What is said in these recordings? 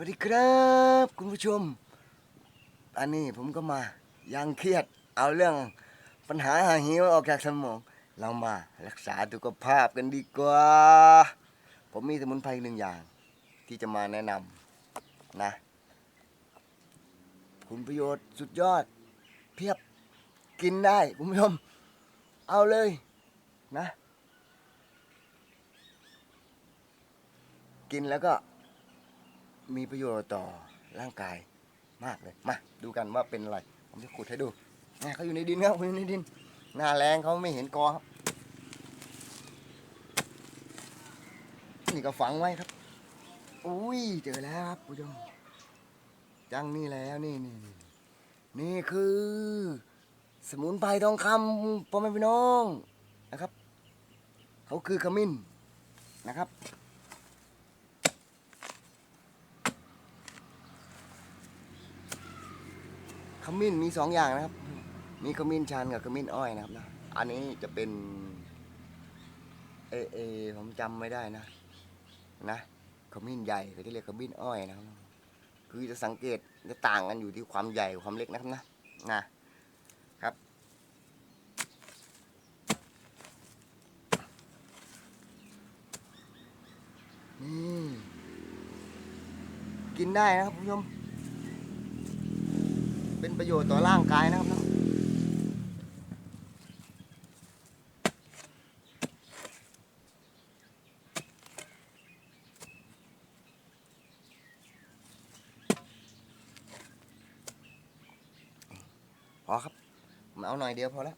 วัสดีครับ คุณผู้ชม อันนี้ผมก็มายังเครียดเอาเรื่องปัญหาหาหิวออกจากสมอง เรามารักษาสุขภาพกันดีกว่า ผมมีสมุนไพรหนึ่งอย่าง ที่จะมาแนะนำนะ คุณประโยชน์สุดยอด เพียบกินได้คุณผู้ชม เอาเลยนะ กินแล้วก็ มีประโยชน์ต่อร่างกายมากเลย มา ดูกันว่าเป็นอะไร ผมจะขุดให้ดูนะเขาอยู่ในดินครับอยู่ในดิน หน้าแรงเขาไม่เห็นกอครับ นี่ก็ฝังไว้ครับ อุ้ย เจอแล้วครับผู้ชม จังนี่แล้วนี่นี่นี่นี่คือ สมุนไพรทองคำพ่อแม่พี่น้องนะครับ เขาคือขมิ้นนะครับ ขมิ้นมีสองอย่างนะครับ มีขมิ้นชันกับขมิ้นอ้อยนะครับนะ อันนี้จะเป็นเอเอผมจำไม่ได้นะ นะขมิ้นใหญ่เขาจะเรียกขมิ้นอ้อยนะครับ คือจะสังเกตจะต่างกันอยู่ที่ความใหญ่ความเล็กนะครับนะนะครับ นี่กินได้นะครับคุณผู้ชม เป็นประโยชน์ต่อร่างกายนะครับ พอครับ มาเอาหน่อยเดียวพอแล้ว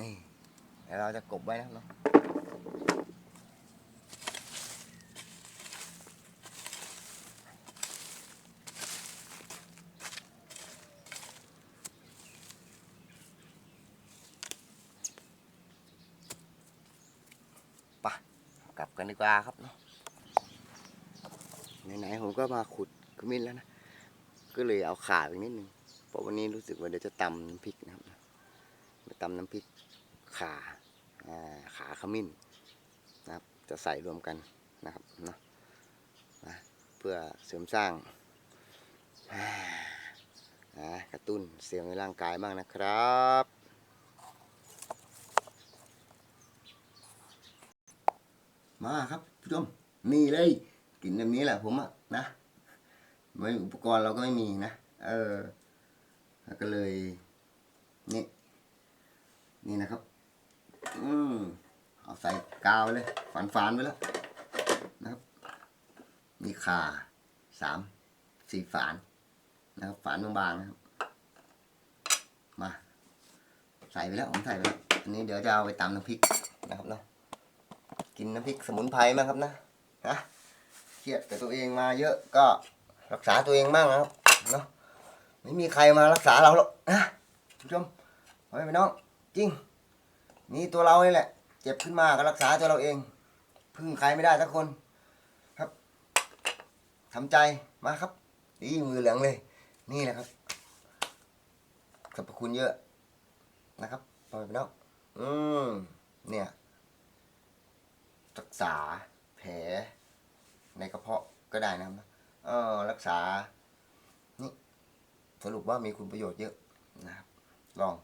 นี่เดี๋ ยวเราจะกบไว้นะครับเนาะไปกลับกันดีกว่าครับเนาะไหนๆผมก็มาขุดขมิ้นแล้วนะ ก็เลยเอาขาไปนิดนึง เพราะวันนี้รู้สึกว่าเดี๋ยวจะตำน้ำพริกนะครับตำน้ำพริกขา ขาขมิ้นนะครับ จะใส่รวมกันนะครับเนาะนะเพื่อเสริมสร้างนะกระตุ้นเซลล์ในร่างกายบ้างนะครับมาครับผู้ชมนี่เลยกินแบบนี้แหละผมอะนะไม่อุปกรณ์เราก็ไม่มีนะ เออก็เลย นี่ นี่นะครับ อืมเอาใส่กาวไปเลยฝันฝานไปแล้วนะครับมีขาสามสี่ฝานนะครับฝานบางๆนะครับมาใส่ไปแล้วผมใส่ไปแล้วอันนี้เดี๋ยวจะเอาไปตำน้ำพริกนะครับเนาะกินน้ำพริกสมุนไพรมางครับนะนะเครียดกับตัวเองมาเยอะก็รักษาตัวเองบ้างนะครับเนาะไม่มีใครมารักษาเราหรอกนะคุณผู้ชมไว้ไปน้องจริง นี่ตัวเรานี่แหละ เจ็บขึ้นมาก็รักษาตัวเราเอง พึ่งใครไม่ได้สักคน ครับทำใจมาครับดีมือเหลืองเลย นี่แหละครับสรรพคุณเยอะนะครับปล่อยไปน้องอืมเนี่ยรักษาแผลในกระเพาะก็ได้นะครับเออรักษา นี่สรุปว่ามีคุณประโยชน์เยอะนะครับ ลอง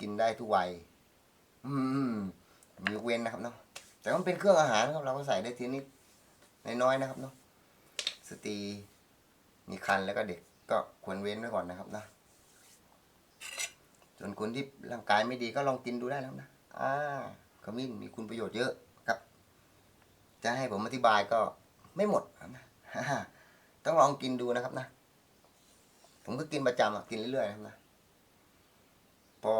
กินได้ทุกวัย อืมมียกเว้นนะครับเนาะแต่มันเป็นเครื่องอาหารครับเราก็ใส่ได้ทีนิดน้อยๆนะครับเนาะสตรีมีคันแล้วก็เด็กก็ควรเว้นไว้ก่อนนะครับนะส่วนคนที่ร่างกายไม่ดีก็ลองกินดูได้นะครับนะอ่าขมิ้นมีคุณประโยชน์เยอะครับ จะให้ผมอธิบายก็ไม่หมดนะต้องลองกินดูนะครับนะ ผมก็กินประจำกินเรื่อยๆนะครับนะ พอ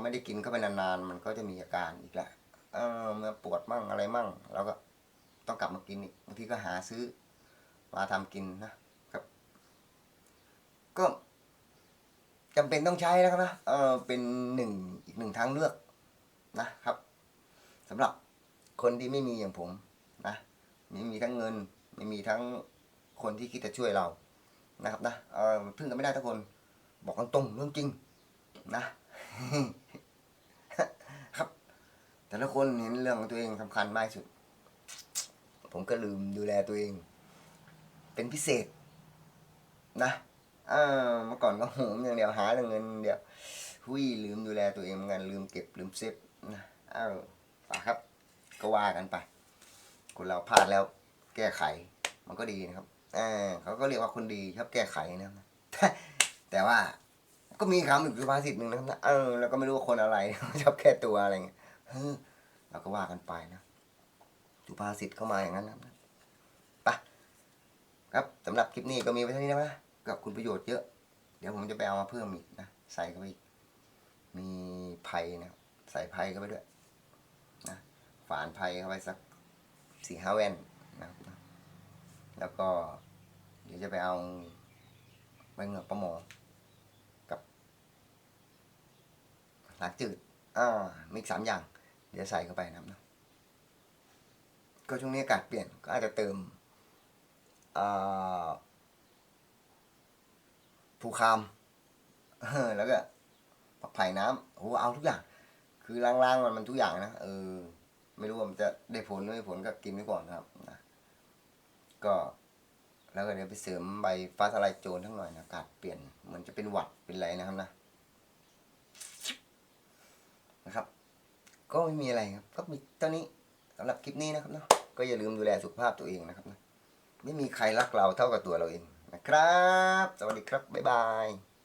ไม่ได้กินเข้าไปนานๆ มันก็จะมีอาการอีกแล้วเออมื่อปวดมั่งอะไรมั่งเราก็ต้องกลับมากินอีกบางทีก็หาซื้อ มาทำกินนะครับ ก็จำเป็นต้องใช้นะครับนะเออเป็นหนึ่งอีกหนึ่งทางเลือกนะครับสำหรับคนที่ไม่มีอย่างผมนะไม่มีทั้งเงิน ไม่มีทั้งคนที่คิดจะช่วยเรานะครับนะเออพึ่งกันไม่ได้ทุกคน บอกกันตรงเรื่องจริงนะ ครับ แต่ละคนเห็นเรื่องของตัวเองสำคัญมากสุด ผมก็ลืมดูแลตัวเอง เป็นพิเศษ นะเออเมื่อก่อนก็โหมอย่างเดียวหาแต่เงินเดียวหุยลืมดูแลตัวเองเหมือนกันลืมเก็บลืมเซฟนะเอ้าป่าครับ ก็ว่ากันไปคนเราพลาดแล้วแก้ไข มันก็ดีนะครับอ่าเขาก็เรียกว่าคนดีชอบแก้ไขนะครับแต่ว่า ก็มีคำอีกสุภาษิตหนึ่งนะครับนะเออแล้วก็ไม่รู้ว่าคนอะไร ชอบแก้ตัวอะไรเงี้ยเออเราก็ว่ากันไปนะสุภาษิตเข้ามาอย่างนั้นนะครับไปครับสำหรับคลิปนี้ก็มีไว้เท่านี้นะกับคุณประโยชน์เยอะ เดี๋ยวผมจะไปเอามาเพิ่มอีกนะใส่เข้าไปอีกมีไผ่นะใส่ไผ่เข้าไปด้วยนะฝานไผ่เข้าไปสักสี่ห้าแว่นนะครับนะแล้วก็ เดี๋ยวจะไปเอาใบเหงือกปลาหมอ หลักจืดอ่ามีอีกสามอย่าง เดี๋ยวใส่เข้าไปนะครับนะก็ช่วงนี้อากาศเปลี่ยนก็อาจจะเติมอ่าภูคามแล้วก็ผักไผ่น้ำโอ้เอาทุกอย่าง คือล้างๆมันมันทุกอย่างนะเออ ไม่รู้ว่ามันจะได้ผลหรือไม่ผลก็กินไว้ก่อนนะครับนะก็แล้วก็เดี๋ยวไปเสริมใบฟ้าทลายโจรทั้งหน่อยนะอากาศเปลี่ยนเหมือนจะเป็นหวัดเป็นไรนะครับนะ นะครับ ก็ไม่มีอะไรครับก็มีเท่านี้สำหรับคลิปนี้นะครับเนาะก็อย่าลืมดูแลสุขภาพตัวเองนะครับนะไม่มีใครรักเราเท่ากับตัวเราเองนะครับ สวัสดีครับบ๊ายบาย